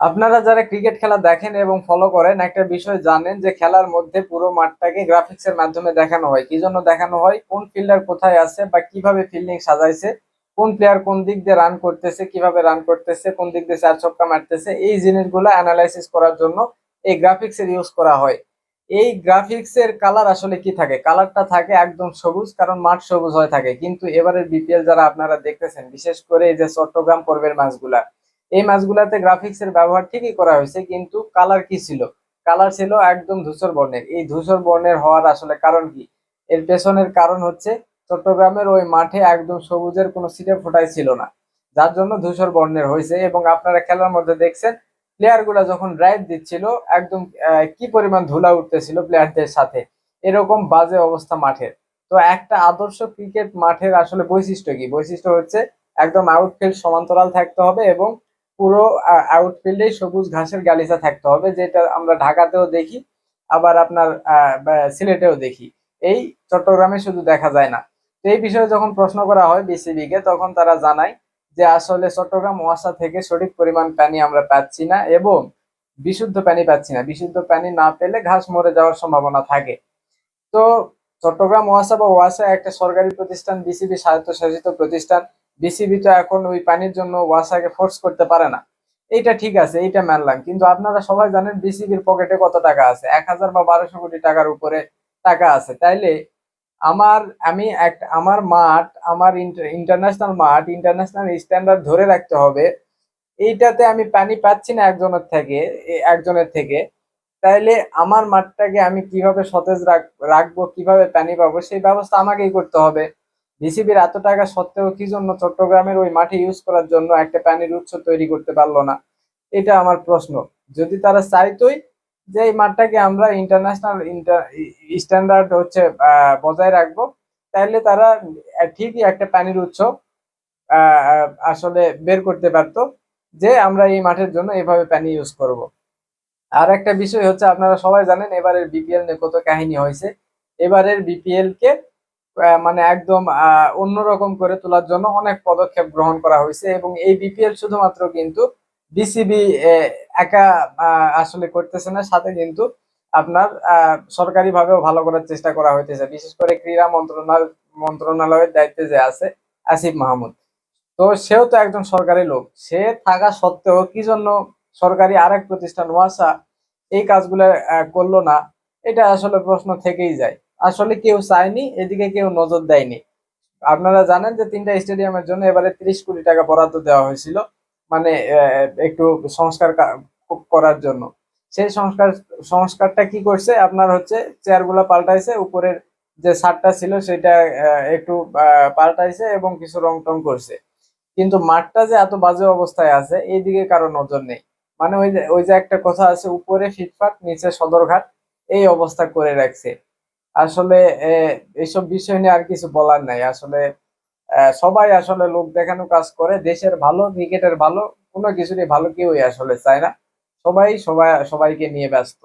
আপনারা যারা ক্রিকেট খেলা দেখেন এবং ফলো করেন, একটা বিষয় জানেন যে খেলার মধ্যে পুরো মাঠটাকে গ্রাফিক্স এর মাধ্যমে দেখানো হয়। কি জন্য দেখানো হয়? কোন ফিল্ডার কোথায় আছে বা কীভাবে ফিল্ডিং সাজাইছে? কোন প্লেয়ার কোন দিক দিয়ে রান করতেছে? কীভাবে রান করতেছে? কোন দিক দিয়ে চার ছক্কা মারতেছে? এই জিনিসগুলো অ্যানালাইসিস করার জন্য এই গ্রাফিক্স এর ইউজ করা হয়। এই গ্রাফিক্স এর কালার আসলে কি থাকে? কালারটা থাকে একদম সবুজ, কারণ মাঠ সবুজ হয়ে থাকে। কিন্তু এবারের বিপিএল যারা আপনারা দেখতেছেন, বিশেষ করে এই যে চট্টগ্রাম পর্বের মাছগুলা এই মাছগুলাতে গ্রাফিক্স এর ব্যবহার ঠিকই করা হয়েছে, কিন্তু কালার কি ছিল? কালার ছিল একদম ধূসর বর্ণের। এই ধূসর বর্ণের হওয়ার আসলে কারণ কি? এর পেছনের কারণ হচ্ছে চট্টগ্রামের ওই মাঠে একদম সবুজের কোনো সিটে ফোটাই ছিল না। যার জন্য ধূসর বর্ণের হয়েছে এবং আপনারা খেলার মধ্যে দেখছেন প্লেয়ারগুলা যখন ড্রাইভ দিচ্ছিল, একদম কি পরিমাণ ধুলা উঠতেছিল প্লেয়ারদের সাথে। এরকম বাজে অবস্থা মাঠের। তো একটা আদর্শ ক্রিকেট মাঠের আসলে বৈশিষ্ট্য কি? বৈশিষ্ট্য হচ্ছে একদম আউটফিল্ড সমান্তরাল থাকতে হবে এবং পুরো আউটফিল্ডে সবুজ ঘাসের গালিচা থাকতে হবে, যেটা আমরা ঢাকাতেও দেখি, আবার আপনার সিলেটেও দেখি। এই চট্টগ্রামে শুধু দেখা যায় না। তো এই বিষয়ে যখন প্রশ্ন করা হয় বিসিবি কে তখন তারা জানায় যে আসলে চট্টগ্রাম ওয়াসা থেকে সঠিক পরিমাণ পানি আমরা পাচ্ছি না এবং বিশুদ্ধ পানি পাচ্ছি না। বিশুদ্ধ পানি না পেলে ঘাস মরে যাওয়ার সম্ভাবনা থাকে। তো চট্টগ্রাম ওয়াসা বা ওয়াসা একটা সরকারি প্রতিষ্ঠান, বিসিবি স্বায়ত্তশাসিত প্রতিষ্ঠান। বিসিবি তো এখন ওই পানির জন্য ওয়াসাকে ফোর্স করতে পারে না। এইটা ঠিক আছে, এইটা মানলাম। কিন্তু আপনারা সবাই জানেন বিসিবির পকেটে কত টাকা আছে? এক হাজার বা বারোশো কোটি টাকার উপরে টাকা আছে। তাইলে আমার, আমি এক, আমার মাঠ, আমার ইন্টারন্যাশনাল মাঠ ইন্টারন্যাশনাল স্ট্যান্ডার্ড ধরে রাখতে হবে। এইটাতে আমি পানি পাচ্ছি না একজনের থেকে একজনের থেকে। তাইলে আমার মাঠটাকে আমি কীভাবে সতেজ রাখ- রাখব, কীভাবে পানি পাবো, সেই ব্যবস্থা আমাকেই করতে হবে। বিসিবির এত টাকা সত্ত্বেও কি জন্য চট্টগ্রামের ওই মাঠে ইউজ করার জন্য একটা পানির উৎস তৈরি করতে পারল না? এটা আমার প্রশ্ন। যদি তারা চাইতোই যে এই মাঠটাকে আমরা ইন্টারন্যাশনাল স্ট্যান্ডার্ড হচ্ছে বজায় রাখব তাহলে তারা ঠিকই একটা পানির উৎস আসলে বের করতে পারতো, যে আমরা এই মাঠের জন্য এভাবে পানি ইউজ করব। আর একটা বিষয় হচ্ছে, আপনারা সবাই জানেন, এবারের বিপিএল নিয়ে কত কাহিনী হয়েছে। এবারের বিপিএল কে মানে একদম অন্যরকম করে তোলার জন্য অনেক পদক্ষেপ গ্রহণ করা হয়েছে এবং এই বিপিএল শুধুমাত্র কিন্তু বিসিবি একা আসলে করতেছে না, সাথে কিন্তু আপনার সরকারি ভাবেও ভালো করার চেষ্টা করা হইতেছে। বিশেষ করে ক্রীড়া মন্ত্রণালয় মন্ত্রণালয়ের দায়িত্বে যে আছে, আসিফ মাহমুদ। তো সেও তো একজন সরকারি লোক। সে থাকা সত্ত্বেও কি জন্য সরকারি আরেক প্রতিষ্ঠান, ওয়াসা, এই কাজগুলো করল না? এটা আসলে প্রশ্ন থেকেই যায়। আসলে কেউ চায়নি, এদিকে কেউ নজর দেয়নি। আপনারা জানেন যে তিনটা স্টেডিয়ামের জন্য এবারে তিরিশ কোটি টাকা বরাদ্দ দেওয়া হয়েছিল মানে একটু সংস্কার করার জন্য। সেই সংস্কার, সংস্কারটা কি করছে? আপনার হচ্ছে চেয়ারগুলো পাল্টাইছে, উপরের যে ছাদটা ছিল সেটা একটু পাল্টাইছে এবং কিছু রং টং করছে। কিন্তু মাঠটা যে এত বাজে অবস্থায় আছে, এইদিকে কারও নজর নেই। মানে ওই যে ওই যে একটা কথা আছে, উপরে ফিটফাট, নিচে সদরঘাট, এই অবস্থা করে রাখছে। আসলে এইসব বিষয় নিয়ে আর কিছু বলার নাই। আসলে সবাই আসলে লোক দেখানো কাজ করে, দেশের ভালো, ক্রিকেটের ভালো, কোনো কিছুরই ভালো কেউই আসলে চায় না। সবাই সবাই সবাইকে নিয়ে ব্যস্ত।